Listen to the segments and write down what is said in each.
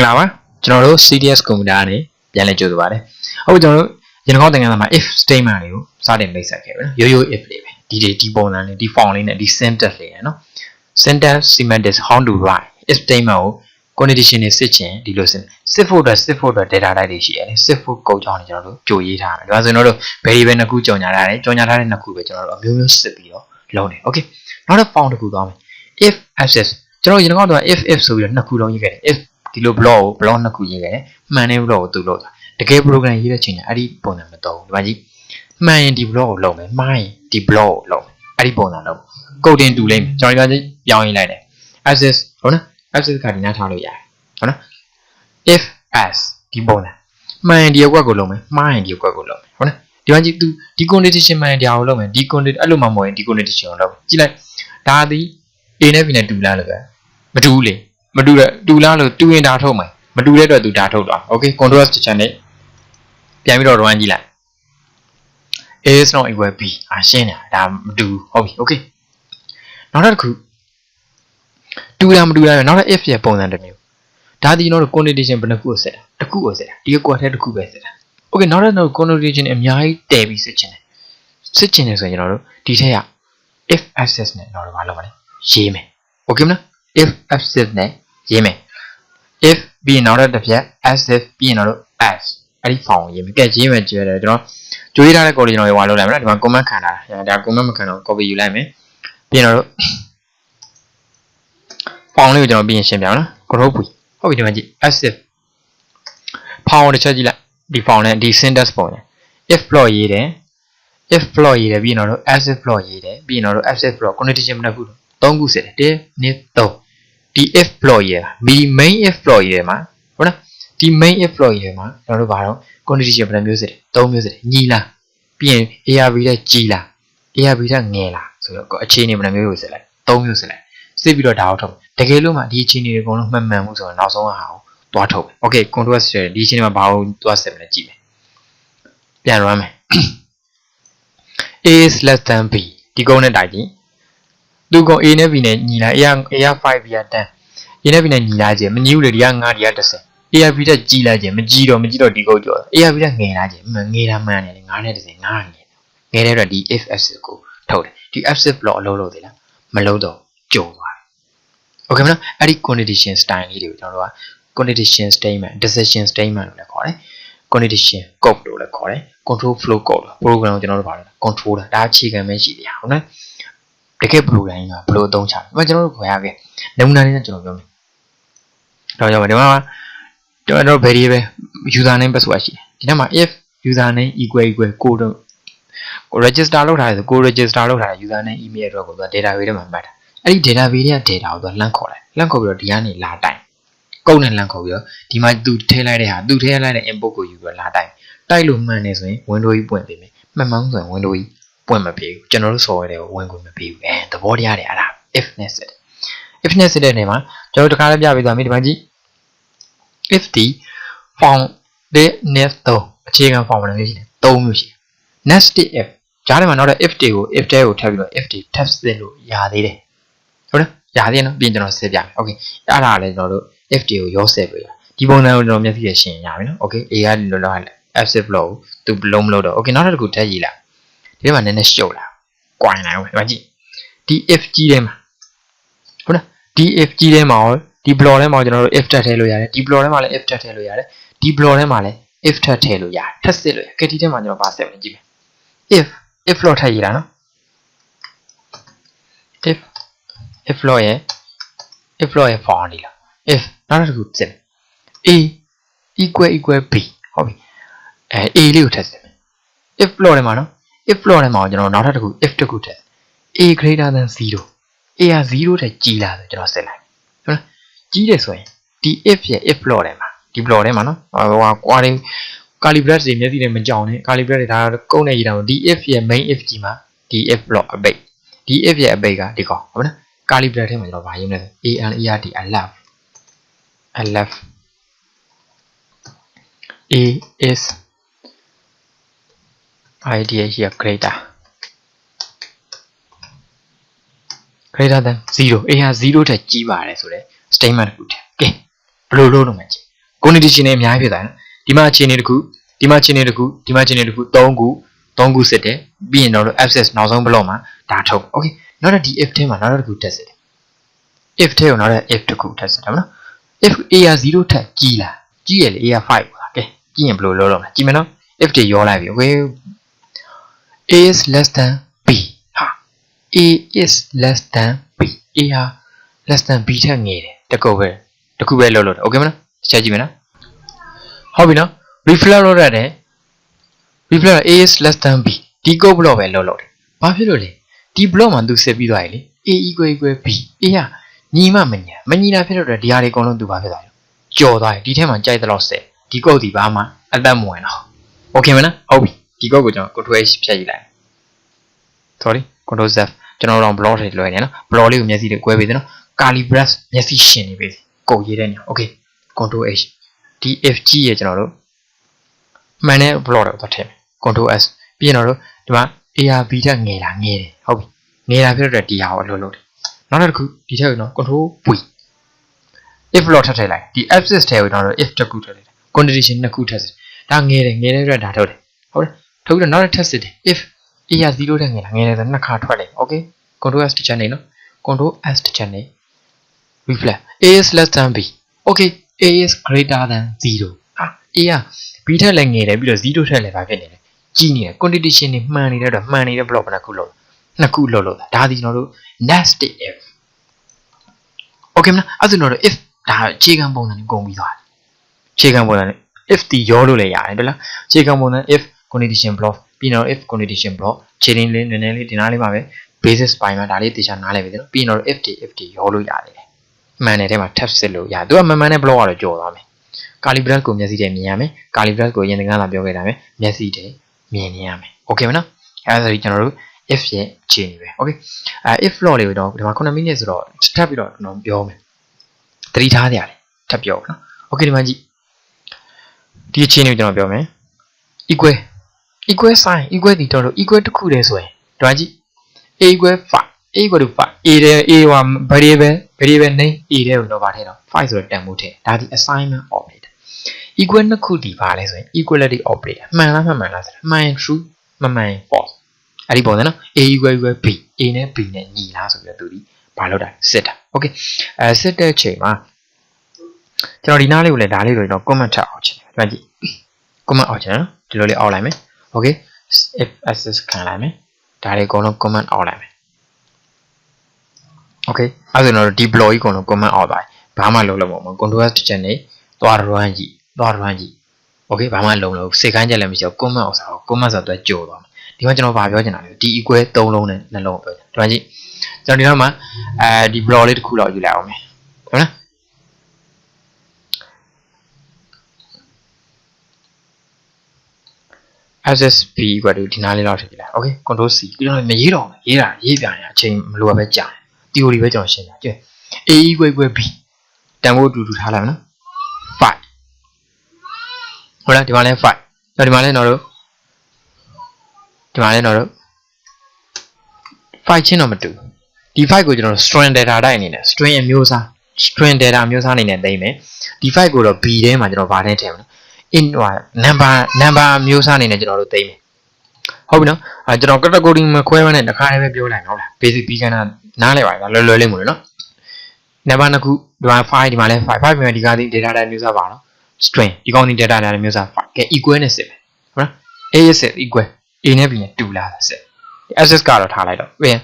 င်္ဂလာပါကျွန်တော်တို့ CDS computer နဲ့ပြန်လည်ကြိုဆိုပါရစေဟုတ်ကျွန်တော်တို့ရန်ကုန်တင်ကမ်းမှာ if statement တွေကိုစတင်မိတ်ဆက်ခဲ့ပြီနော်ရိုးရိုး if လေးပဲဒီဒီဒီပုံစံလေးဒီ form လေးနဲ့ဒီ syntax လေးရယ်နော် syntax semantics how to write if statement ကို condition တွေစစ်ချင်ဒီလိုစစ်စစ်ဖို့အတွက်စစ်ဖို့အတွက် data type တွေရှိရတယ်စစ်ဖို့ကုတ်ကြောင်းတွေကျွန်တော်တို့ကြိုရေးထားတယ်ဒါဆိုရင်တို့ variable နှစ်ခုကြော်ညာထားတယ်ကြော်ညာထားတဲ့နှစ်ခုပဲကျွန်တော်တို့အမျိုးမျိုးစစ်ပြီးတော့လုပ်နေ okay နောက်တစ် form တစ်ခုသွားမယ် if access ကျွန်တော်ရန်ကုန်တော့ if if ဆိုပြီးတော့နှစ်ခုလုံးရေးခဲ့တယ် if ဒီလို block ကို block နှစ်ခုရေးခဲ့တယ်မှန်တဲ့ block ကိုသူလုပ်တာတကယ် program ရေးတဲ့ချိန်ကျအဲ့ဒီပုံစံမတော့ဘူးဒီမှာကြည့်မှန်ရင်ဒီ block ကိုလုပ်မယ်မှားရင်ဒီ block ကိုလုပ်မယ်အဲ့ဒီပုံစံလုပ်ကုတ်တင်တူလိမ့်မယ်ကျွန်တော်ဒီမှာပြောင်းရင်းလိုက်တယ် access ဟုတ်နော် access ကဒီနားထားလို့ရတယ်ဟုတ်နော် if as ဒီပုံစံမှန်ရင်ဒီအကွက်ကိုလုပ်မယ်မှားရင်ဒီအကွက်ကိုလုပ်မယ်ဟုတ်နော်ဒီမှာကြည့် तू ဒီ condition မှန်ရင်ဒီအောင်လုပ်မယ်ဒီ condition အဲ့လိုမှမဟုတ်ရင်ဒီ condition ကိုလုပ်ကြည့်လိုက်ဒါသည် A နဲ့ B နဲ့တူလားလို့ပဲမတူဘူးလေ မတူတဲ့တူလားလို့တူရင်ဒါထုတ်မယ်မတူတဲ့အတွက်သူဒါထုတ်သွား okay control stitcher နဲ့ပြန်ပြီးတော့ run ကြည့်လိုက် A is not equal B အရှင်းနေတာဒါမတူဟုတ်ပြီ okay နောက်တစ်ခုတူလားမတူလားနောက်တစ် if ရဲ့ပုံစံတစ်မျိုးဒါဒီကျွန်တော်တို့ condition ဘယ်နှခုကိုဆက်တာတစ်ခုကိုဆက်တာဒီကွက်ထဲတစ်ခုပဲဆက်တာ okay နောက်တစ်နောက် condition အများကြီးတည်ပြီးစစ်ချင်တယ်စစ်ချင်တယ်ဆိုရင်ကျွန်တော်တို့ဒီထက်က if access နဲ့တော့ဘာလုပ်မလဲရေးမယ် okay မလား if access နဲ့ ရေးမယ် if ပြီးရင်နောက်တစ်ပြက် as if ပြီးရင်တော့ as အဲ့ဒီ form ကိုရေးမယ်ကဲရေးမယ်ကြည့်ရတယ်ကျွန်တော်ကြွေးထားတဲ့ code ကျွန်တော်ရွာလုပ်လိုက်မယ်နော်ဒီမှာ comment ခံတာဒါ comment မခံတော့ copy ယူလိုက်မယ်ပြီးရင်တော့ form လေးကိုကျွန်တော်ပြီးရင်ရှင်းပြအောင်နော် group ဟုတ်ပြီဒီမှာကြည့် as if form ကိုတစ်ချက်ကြည့်လိုက်ဒီ form နဲ့ဒီ syntax ပုံနဲ့ if flow ရေးတယ် if flow ရေးတယ်ပြီးရင်တော့ as if flow ရေးတယ်ပြီးရင်တော့ as if flow condition မနှက်ဘူးသုံးခုစစ်တယ်1 2 3 ဒီ if flow ရေးတာဒီ main if flow ရေးမှာဟုတ်လားဒီ main if flow ရေးမှာကျွန်တော်တို့ဘာတော့ condition ဘယ်နှမျိုးစစ်တယ်သုံးမျိုးစစ်တယ်ညီလားပြီးရင် ARB တဲ့ကြီးလား ARB တဲ့ငယ်လားဆိုတော့အခြေအနေဘယ်နှမျိုးကိုစစ်လိုက်သုံးမျိုးစစ်လိုက်စစ်ပြီးတော့ဒါအောင်ထုတ်တကယ်လို့မှဒီအခြေအနေတွေအကုန်လုံးမှန်မှန်မှုဆိုတော့နောက်ဆုံးဟာကိုသွားထုတ်မယ် okay control စစ်တယ်ဒီအခြေအနေမှာဘာကိုသွားစစ်မလဲကြည့်မယ်ပြန် run မယ် a is less than b ဒီကုန်းနဲ့တိုက်ကြည့် သူကုန်း a နဲ့ b နဲ့ညီလာ a က a က 5 b က10 a နဲ့ b နဲ့ညီလာခြင်းမညီဘူးလေဒီက9ဒီက10 a က b တက်ကြီးလာခြင်းမကြီးတော့မကြီးတော့ဒီကုန်းကျော် a က b တက်ငယ်လာခြင်းမငယ်တာမှန်တယ်9နဲ့10 9ငယ်ငယ်တဲ့အတွက်ဒီ if access ကိုထုတ်တယ်ဒီ access block အလုပ်လုပ်သေးလားမလုပ်တော့ကျော်သွားတယ် okay မလားအဲ့ဒီ condition style လေးတွေကိုကျွန်တော်တို့က condition statement decision statement လို့လည်းခေါ်တယ် condition code လို့လည်းခေါ်တယ် control flow code program ကိုကျွန်တော်တို့ပါတယ် control တာဒါအခြေခံပဲရှိတယ်ဟုတ်နော် တကယ် program ကဘယ်လိုအသုံးချလဲ။ဒါကျွန်တော်တို့ခွဲရခဲ့နမူနာလေးနဲ့ကျွန်တော်ပြောမယ်။တော့ကြောင့်ဒီမှာကျွန်တော် variable user name password ရှိတယ်။ဒီထဲမှာ if user name equal equal ကိုတော့ကို register လုပ်ထားတယ်ဆိုကို register လုပ်ထားတဲ့ user name email address ကိုသူက database ထဲမှာမှတ်တာ။အဲ့ဒီ database တွေက data ကိုသူကလှမ်းခေါ်လိုက်။လှမ်းခေါ်ပြီးတော့ဒီကနေလာတိုင်။ကုတ်နဲ့လှမ်းခေါ်ပြီးတော့ဒီမှာသူထည့်လိုက်တဲ့ဟာသူထည့်လိုက်တဲ့ input ကိုယူပြီးတော့လာတိုင်။တိုက်လို့မှန်နေဆိုရင် window ကြီးပွင့်ပေးမယ်။မှန်မှန်ဆိုရင် window ကြီး ပွင့်မပေးဘူးကျွန်တော်တို့ software တွေကိုဝင်ခွင့်မပေးဘူးအဲသဘောတရားတွေအဲ့ဒါ if နဲ့စစ် if နဲ့စစ်တဲ့နေမှာကျွန်တော်တို့တခါလေးပြပေးသွားပြီဒီမှာကြည့် if ဒီ form တဲ့ next တော့အခြေခံ form တွေရှိတယ်၃မျိုးရှိတယ် next if ကြားထဲမှာနောက်တဲ့ if တွေကို if တဲကိုထပ်ပြီးတော့ if တွေထပ်စစ်လို့ရသေးတယ်ဟုတ်လားရသေးတယ်နော်ပြီးရင်ကျွန်တော်စစ်ပြမယ် okay အဲ့ဒါလည်းကျွန်တော်တို့ if တွေကိုရောဆက်ပေးတာဒီပုံစံကိုကျွန်တော်မျက်စိရရှင်းရပြီနော် okay a ကလောလော active လို့သူလုံးမလို့တော့ okay နောက်တစ်ခုထပ်ကြည့်လိုက် ဒီထဲမှာနည်းနည်းရှုပ်လာကွိုင်းလာဘူးဒီမှာကြည့်ဒီ if ကြီးထဲမှာဟုတ်လားဒီ if ကြီးထဲမှာရောဒီ block ထဲမှာကျွန်တော်တို့ if ထပ်ထည့်လို့ရတယ်ဒီ block ထဲမှာလည်း if ထပ်ထည့်လို့ရတယ်ဒီ block ထဲမှာလည်း if ထပ်ထည့်လို့ရတယ်ထပ်စစ်လို့ရကဲဒီထဲမှာကျွန်တော်ပါဆက်မယ်ကြည့်မယ် if if block ထည့်ရတာနော် if if block ရဲ့ if block ရဲ့ form ဒီလား if နောက်တစ်ခုစစ် a equal equal b ဟုတ်ပြီအဲ a လေးကိုထပ်စစ်မယ် if block ထဲမှာနော် if floor ထဲမှာကျွန်တော်နောက်ထပ်တစ်ခု if တစ်ခုထည့် a greater than 0 a က0ထက်ကြီးလာဆိုကျွန်တော်စစ်လိုက်ဟုတ်လားကြီးတယ်ဆိုရင်ဒီ if ရဲ့ if floor ထဲမှာဒီ floor ထဲမှာနော်ဟိုဟာ query calibrate တွေမျက်စိနဲ့မကြောင်နဲ့ calibrate တွေဒါကုန်းနေရတာဒီ if ရဲ့ main if ကြီးမှာဒီ if floor အပိတ်ဒီ if ရဲ့အပိတ်ကဒီကောင်ဟုတ်လား calibrate ထဲမှာကျွန်တော်ဗာရေးမလဲ a l e r t alert alert a is idea here greater greater than 0 a ဟာ0ထက်ကြီးပါတယ်ဆိုတော့ statement တစ်ခုထည့်ကဲဘယ်လိုလုပ်လို့မကြည့် condition တွေအများကြီးဖြစ်သွားတယ်ဒီမှာအခြေအနေတစ်ခုဒီမှာအခြေအနေတစ်ခုဒီမှာအခြေအနေတစ်ခု3ခု3ခုစစ်တယ်ပြီးရင်တော့ access နောက်ဆုံး block မှာဒါထုတ် okay နောက်တော့ဒီ if ထဲမှာနောက်တစ်ခုတက်စစ်တယ် if ထဲကိုနောက်တဲ့ if တစ်ခုတက်စစ်တယ်မနော် if a က0ထက်ကြီးလားကြီးရလေ a က5ပါကဲကြီးရင်ဘယ်လိုလုပ်လို့မလဲကြည့်မယ်နော် if တွေရောလိုက်ပြီ okay a is less than b ဟာ a is less than b a ဟာ less than b ထက်ငယ်တယ်တကုတ်ပဲတခုပဲလုပ်လို့တယ် okay မနော်ချက်ကြည့်မယ်နော်ဟုတ်ပြီနော် reflect လုပ်ရတယ် reflect a is less than b ဒီကုတ် block ပဲလုပ်လို့တယ်ဘာဖြစ်လို့လဲဒီ block မှာသူစစ်ပြီးသွားပြီလေ a equal equal b a ဟာညီမမညာမညီတာဖြစ်တော့ဒီဟာတွေအကုန်လုံးသူဘာဖြစ်သွားလဲကြော်သွားတယ်ဒီထဲမှာကြိုက်တဲ့လောက်စစ်ဒီကုတ်ဒီဘာမှအသက်မဝင်တော့ okay မနော်ဟုတ်ပြီ ဒီကုတ်ကိုကျွန်တော် control h ဖြတ်ကြည့်လိုက် sorry control z ကျွန်တော်တို့ block တွေလွယ်နေနော် block လေးကိုမျက်စိတွေကွဲပေးတယ်နော် curly brace မျက်စိရှင်နေပေးစီကုတ်ရေးတဲ့နေ okay control h ဒီ f g ရဲ့ကျွန်တော်တို့မှန်တဲ့ block တွေကိုသွားထည့်မယ် control s ပြီးရင်တော့ဒီမှာ arb ထက်ငယ်တာငယ်တယ်ဟုတ်ပြီငယ်တာဖြစ်တော့ဒီဟာကိုအလုပ်လုပ်တယ်နောက်တစ်ခုဒီထက်နော် control v if block ထပ်ထည့်လိုက်ဒီ axis ထဲကိုကျွန်တော်တို့ if တစ်ခုထည့်လိုက်တယ် condition နှစ်ခုထည့်စစ်ဒါငယ်တယ်ငယ်တဲ့အတွက်ဒါထုတ်တယ်ဟုတ်တယ် ထုတ်ပြီးတော့နောက်တစ်ထပ်စစ်တယ် if a က0တဲ့ငယ်လားငယ်တယ်ဆိုနှစ်ခါထွက်တယ် okay control s တစ်ချက်နေနော် control s တစ်ချက်နေ reflect a is less than b okay a is greater than 0ဟာ a က b ထက်လည်းငယ်တယ်ပြီးတော့0ထက်လည်းဘာဖြစ်နေလဲကြီးနေတယ် condition တွေမှန်နေတဲ့တော့မှန်နေတဲ့ block ဘယ်နှခုလို့နှစ်ခုလို့လို့ဒါဒီကျွန်တော်တို့ nested if okay မလားအဲ့ဒါကျွန်တော်တို့ if ဒါအခြေခံပုံစံနဲ့ကုန်ပြီးသွားတယ်အခြေခံပုံစံနဲ့ if တီရောလို့လည်းရတယ်ဟုတ်လားအခြေခံပုံစံ if condition block ပြီးတော့ if condition block ခြေရင်းလေးနည်းနည်းလေးဒီနားလေးမှာပဲ basis ပိုင်းမှာဒါလေးတေချာနားလည်ပြီနော်ပြီးတော့ if တီ if တီရောလို့ရတယ်မှန်တဲ့ထဲမှာ tab စစ်လို့ရတယ်သူကမှန်မှန်နဲ့ block ကတော့ကြော်သွားမယ် calibrat ကိုမျက်စိထဲမြင်ရမယ် calibrat ကိုရင်သင်္ကန်းလာပြောခဲ့တာပဲမျက်စိထဲမြင်နေရမယ် okay မနော်အဲဒါဆိုပြီးကျွန်တော်တို့ if ရဲ့အခြေအနေပဲ okay အဲ if law လေးကိုတော့ဒီမှာ9 minute ဆိုတော့ထပ်ပြီးတော့ကျွန်တော်ပြောမယ်သတိထားကြရတယ်ထပ်ပြောနော် okay ဒီမှာကြည့်ဒီအခြေအနေကိုကျွန်တော်ပြောမယ် equal equal sign equal ဒီတော့လို့ equal တစ်ခုတည်းဆိုရင်ဒီမှာကြည့် a equal 5 a equal to 5 a တဲ့ a ဟို variable variable name a တဲ့ကိုတော့ဗာထဲတော့5ဆိုတော့တန်ဖိုးထဲဒါဒီ assignment operator equal နှစ်ခုဒီပါလဲဆိုရင် equality operator မှန်လားမှန်မှန်လားဆိုတာမှန်ရင် true မမှန်ရင် false အဲ့ဒီပုံစံနော် a equal equal b a နဲ့ b နဲ့ညီလားဆိုပြီးတော့သူဒီဘာလို့တာစစ်တာ okay အဲစစ်တဲ့ချိန်မှာကျွန်တော်ဒီနားလေးကိုလည်းဒါလေးကိုကျွန်တော် comment ထပ်အောင်ချင်တယ်ဒီမှာကြည့် comment အောင်ချင်နော်ဒီလိုလေးအောက်လိုက်မယ် okay if access ခံလိုက်မယ်ဒါတွေအကုန်လုံး comment အောက်လိုက်မယ် okay အဲ့ဆိုတော့ဒီ blog ကြီးအကုန်လုံး comment အောက်သွားပြီဘာမှလုံးလုံးမဟုတ်ဘူး control s တစ်ချက်နေသွား run ကြည့်သွား run ကြည့် okay ဘာမှလုံးလို့စိတ်ခိုင်းချက်လည်းမရှိဘူး comment အောက်စား comment ဆိုတော့ကြိုသွားမယ်ဒီမှာကျွန်တော်ဗာပြောချင်တာလေဒီ equal ၃လုံးနဲ့နှလုံးပြောချင်ဒီမှာကြည့်ကျွန်တော်ဒီတော့မှာအဲဒီ blog လေးတစ်ခုတော့ယူလိုက်အောင်မယ်ဟုတ်လား SSB ကတူဒီနားလေးလောက်ထည့်ပြလိုက်။ Okay control C ပြီးတော့မရေးတော့ရေးတာရေးပြန်ရအချိန်မလိုပဲကြာ။ theory ပဲကျွန်တော်ရှင်းတာကြည့် A = B တန်ဖိုးအတူတူထားလိုက်မနော်။ phi ဟုတ်လားဒီမှာလဲ phi တော့ဒီမှာလဲကျွန်တော်တို့ဒီမှာလဲကျွန်တော်တို့ phi ချင်းတော့မတူဒီ phi ကိုကျွန်တော် string data တိုင်းအနေနဲ့ string အမျိုးအစား string data အမျိုးအစားအနေနဲ့သိမ်းမယ်ဒီ phi ကိုတော့ B ထဲမှာကျွန်တော်ဗာထဲထည့်မယ် in ဟို number number မျိုးစားအနေနဲ့ကျွန်တော်တို့သိမယ်ဟုတ်ပြီနော်အဲကျွန်တော် category မခွဲမနဲ့တစ်ခါတည်းပဲပြောလိုက်ဟုတ်လား basic beginner နားလဲပါလားလွယ်လွယ်လေးမို့လို့နော် number နှစ်ခုဒီမှာ5ဒီမှာလဲ5 5ပြင်ဒီကဒီ data type မျိုးစားပါနော် string ဒီကောင်းဒီ data type မျိုးစား5ကဲ equal နဲ့စစ်ပဲဟုတ်လား a ရဲ့စစ် equal a နဲ့ b နဲ့တူလာတာစစ် access ကတော့ထားလိုက်တော့ပြန်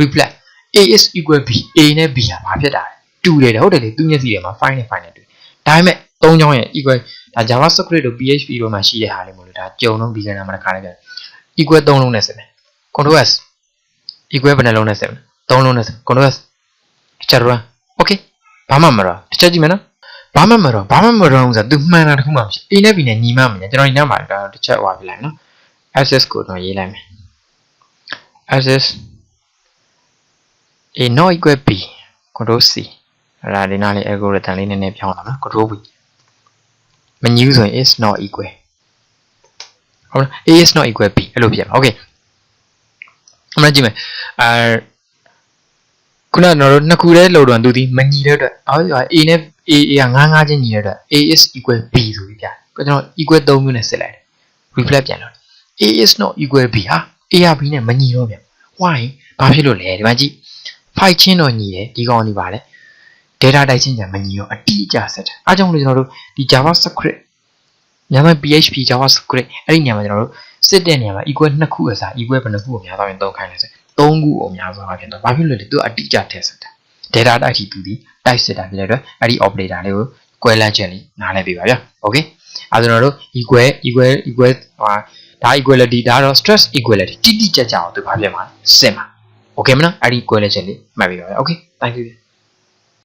reflect a is equal b a နဲ့ b ဟာဘာဖြစ်တာလဲတူတယ်ဟုတ်တယ်လေသူမျက်စိထဲမှာ5နဲ့5နဲ့တူဒါပေမဲ့ ၃ချောင်းရဲ့ equal ဒါ JavaScript တို့ PHP တို့မှာရှိတဲ့ဟာလေးမို့လို့ဒါကြုံလုံး beginner မှာတစ်ခါလေးပြန် equal 3လုံးနဲ့စစ်မယ် control s equal ဘယ်နှလုံးနဲ့စစ်မလဲ3လုံးနဲ့စစ် control s တစ်ချက် run okay ဘာမှမတော့တစ်ချက်ကြည့်မယ်နော်ဘာမှမတော့ဘာမှမတော့ဆိုတော့ तू မှန်တာတခုမှမရှိ A နဲ့ B နဲ့ညီမမနေကျွန်တော်ဒီနောက်မှာတစ်ချက်ဟွာပြလိုက်နော် access ကိုတော့ရေးလိုက်မယ် access a not equal b control c အဲ့ဒါဒီနားလေး algorithm လေးနည်းနည်းပြောင်းလာနော် control v မညူးဆိုရင် is not equal ဟုတ်လား a is not equal b အဲ့လိုဖြစ်မှာ okay အမှန်ကြည့်မယ်အဲခုနကကျွန်တော်တို့နှစ်ခုတည်းလောတော့သူဒီမညီတဲ့အတွက်အော် A နဲ့ A A ကငားငားချင်းညီတဲ့အတွက် A is equal B ဆိုပြီးပြတယ်။ကျွန်တော် equal 3မျိုးနဲ့စစ်လိုက်တယ်။ reflect ပြန်လုပ်တယ်။ A is not equal B ဟာ A က B နဲ့မညီတော့ပြန်။ why ဘာဖြစ်လို့လဲဒီမှာကြည့် fight ချင်းတော့ညီတယ်ဒီကောင်ဒီပါလေ data type ချင်းညာမညီတော့အတိအကျဆက်တယ်အားကြောင့်မလို့ကျွန်တော်တို့ဒီ JavaScript မြန်မာ PHP JavaScript အဲ့ဒီညမှာကျွန်တော်တို့စစ်တဲ့နေရာမှာ equal နှစ်ခုအစား equal ဘယ်နှခုကိုများသွားရင်သုံးခိုင်းလဲဆိုသုံးခုကိုများသွားတာဖြစ်တော့ဘာဖြစ်လို့လဲသူကအတိအကျထည့်ဆက်တာ data type ထိသူဒီ type စစ်တာဖြစ်တဲ့အတွက်အဲ့ဒီ operator လေးကိုကွဲလန့်ချက်လေးနားလည်ပေးပါဗျာ okay အဲကျွန်တော်တို့ equal equal equal ဟာဒါ equality ဒါတော့ stress equality တိတိကျကျအောင်သူဘာဖြစ်မှာလဲစစ်မှာ okay မနော်အဲ့ဒီ equal ချက်လေးမှတ်ပေးပါဗျာ okay thank you